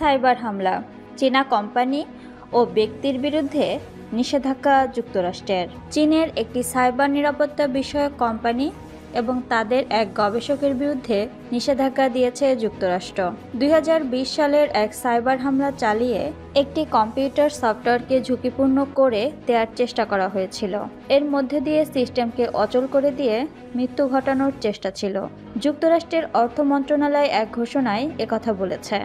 Cyber হামলা, চীনা company ও ব্যক্তির বিরুদ্ধে নিষেধাজ্ঞা যুক্তরাষ্ট্রের। চীনের একটি সাইবার নিরাপত্তা বিষয়ক কোম্পানি এবং তাদের এক গবেষকের বিরুদ্ধে নিষেধাজ্ঞা দিয়েছে যুক্তরাষ্ট্র। দুই হাজার বিশ সালের এক সাইবার হামলা চালিয়ে একটি কম্পিউটার সফটওয়্যারকে ঝুঁকিপূর্ণ করে দেওয়ার চেষ্টা করা হয়েছিল। এর মধ্যে দিয়ে সিস্টেমকে অচল করে দিয়ে মৃত্যু ঘটানোর চেষ্টা ছিল। যুক্তরাষ্ট্রের অর্থ মন্ত্রণালয় এক ঘোষণায় একথা বলেছে।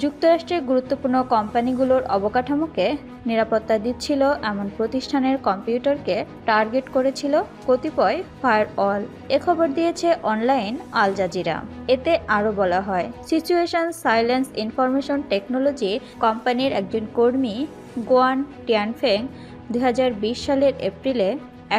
যুক্তরাষ্ট্রের গুরুত্বপূর্ণ কোম্পানিগুলোর অবকাঠামোকে নিরাপত্তা দিচ্ছিল এমন প্রতিষ্ঠানের কম্পিউটারকে টার্গেট করেছিল কতিপয় ফায়ারওয়াল। এ খবর দিয়েছে অনলাইন আল জাজিরা। এতে আরও বলা হয়, সিচুয়েশন সাইলেন্স ইনফরমেশন টেকনোলজি কোম্পানির একজন কর্মী গোয়ান টিয়ানফেং দুই সালের এপ্রিলে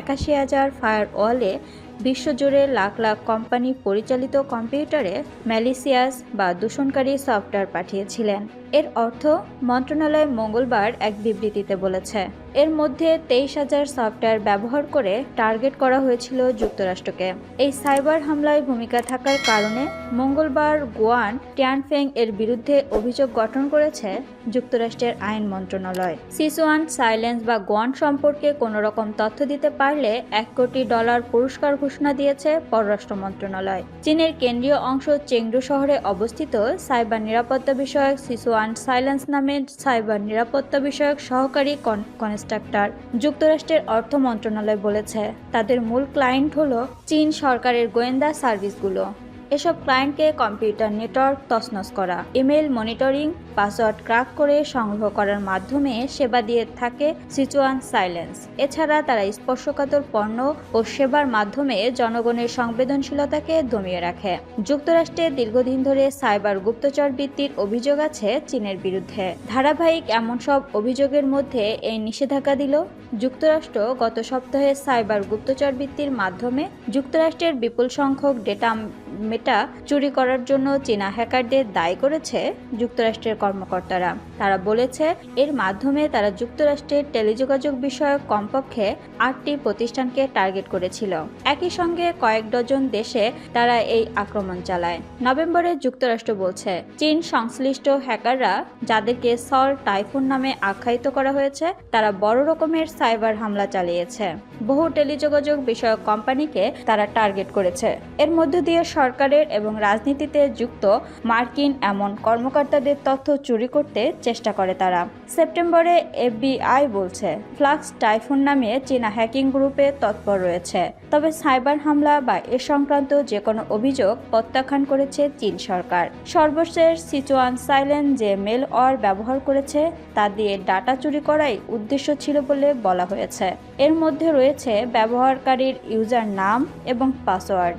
একাশি হাজার ফায়ার ফায়ারওয়ালে বিশ্বজুড়ে লাখ লাখ কোম্পানি পরিচালিত কম্পিউটারে ম্যালিসিয়াস বা দূষণকারী সফটওয়্যার পাঠিয়েছিলেন। এর অর্থ মন্ত্রণালয় মঙ্গলবার এক বিবৃতিতে বলেছে। এর মধ্যে তেইশ হাজার সফটওয়্যার ব্যবহার করে টার্গেট করা হয়েছিল যুক্তরাষ্ট্রকে। এই সাইবার হামলায় ভূমিকা থাকার কারণে মঙ্গলবার গোয়ান টিয়ানফেং এর বিরুদ্ধে অভিযোগ গঠন করেছে যুক্তরাষ্ট্রের আইন মন্ত্রণালয়। সিসুয়ান সাইলেন্স বা গোয়ান সম্পর্কে কোনো রকম তথ্য দিতে পারলে এক কোটি ডলার পুরস্কার ঘোষণা দিয়েছে পররাষ্ট্র মন্ত্রণালয়। চীনের কেন্দ্রীয় অংশ চেংডু শহরে অবস্থিত সাইবার নিরাপত্তা বিষয়ক সিসুয়ান সাইলেন্স নামে সাইবার নিরাপত্তা বিষয়ক সহকারী কনস্ট্রাক্টর যুক্তরাষ্ট্রের অর্থ মন্ত্রণালয় বলেছে। তাদের মূল ক্লায়েন্ট হল চীন সরকারের গোয়েন্দা সার্ভিসগুলো। এসব ক্লায়েন্টকে কম্পিউটার নেটওয়ার্ক তছনছ করা ইমেল মনিটরিং, পাসওয়ার্ড ক্রাক করে সংগ্রহ করার মাধ্যমে সেবা দিয়ে থাকে সিচুয়ান সাইলেন্স। এছাড়া তারা স্পর্শকাতর পণ্য ও সেবার মাধ্যমে জনগণের সংবেদনশীলতাকে দমিয়ে রাখে। যুক্তরাষ্ট্রে দীর্ঘদিন ধরে সাইবার গুপ্তচর বৃত্তির অভিযোগ আছে চীনের বিরুদ্ধে। ধারাবাহিক এমন সব অভিযোগের মধ্যে এই নিষেধাজ্ঞা দিল যুক্তরাষ্ট্র গত সপ্তাহে সাইবার গুপ্তচর বৃত্তির মাধ্যমে। যুক্তরাষ্ট্রের বিপুল সংখ্যক ডেটা মেটা চুরি করার জন্য চীনা হ্যাকারদের দায়ী করেছে যুক্তরাষ্ট্রের কর্মকর্তারা। তারা বলেছে, এর মাধ্যমে তারা যুক্তরাষ্ট্রের টেলিযোগাযোগ বিষয়ক কমপক্ষে আটটি প্রতিষ্ঠানকে টার্গেট করেছিল। একই সঙ্গে কয়েক ডজন দেশে তারা এই আক্রমণ চালায়। নভেম্বরে যুক্তরাষ্ট্র বলছে, চীন সংশ্লিষ্ট হ্যাকাররা যাদেরকে সল টাইফুন নামে আখ্যায়িত করা হয়েছে, তারা বড় রকমের সাইবার হামলা চালিয়েছে। বহু টেলিযোগাযোগ বিষয়ক কোম্পানিকে তারা টার্গেট করেছে। এর মধ্য দিয়ে সরকারের এবং রাজনীতিতে যুক্ত মার্কিন এমন কর্মকর্তাদের তথ্য চুরি করতে চেষ্টা করে তারা। সেপ্টেম্বরে এফবিআই বলছে, ফ্লাক্স টাইফুন নামে চীনা হ্যাকিং গ্রুপে তৎপর রয়েছে। তবে সাইবার হামলা বা এ সংক্রান্ত যে কোনো অভিযোগ প্রত্যাখ্যান করেছে চীন সরকার। সর্বশেষ সিচুয়ান সাইলেন যে মেল অর ব্যবহার করেছে, তা দিয়ে ডাটা চুরি করাই উদ্দেশ্য ছিল বলে বলা হয়েছে। এর মধ্যে রয়েছে ব্যবহারকারীর ইউজার নাম এবং পাসওয়ার্ড।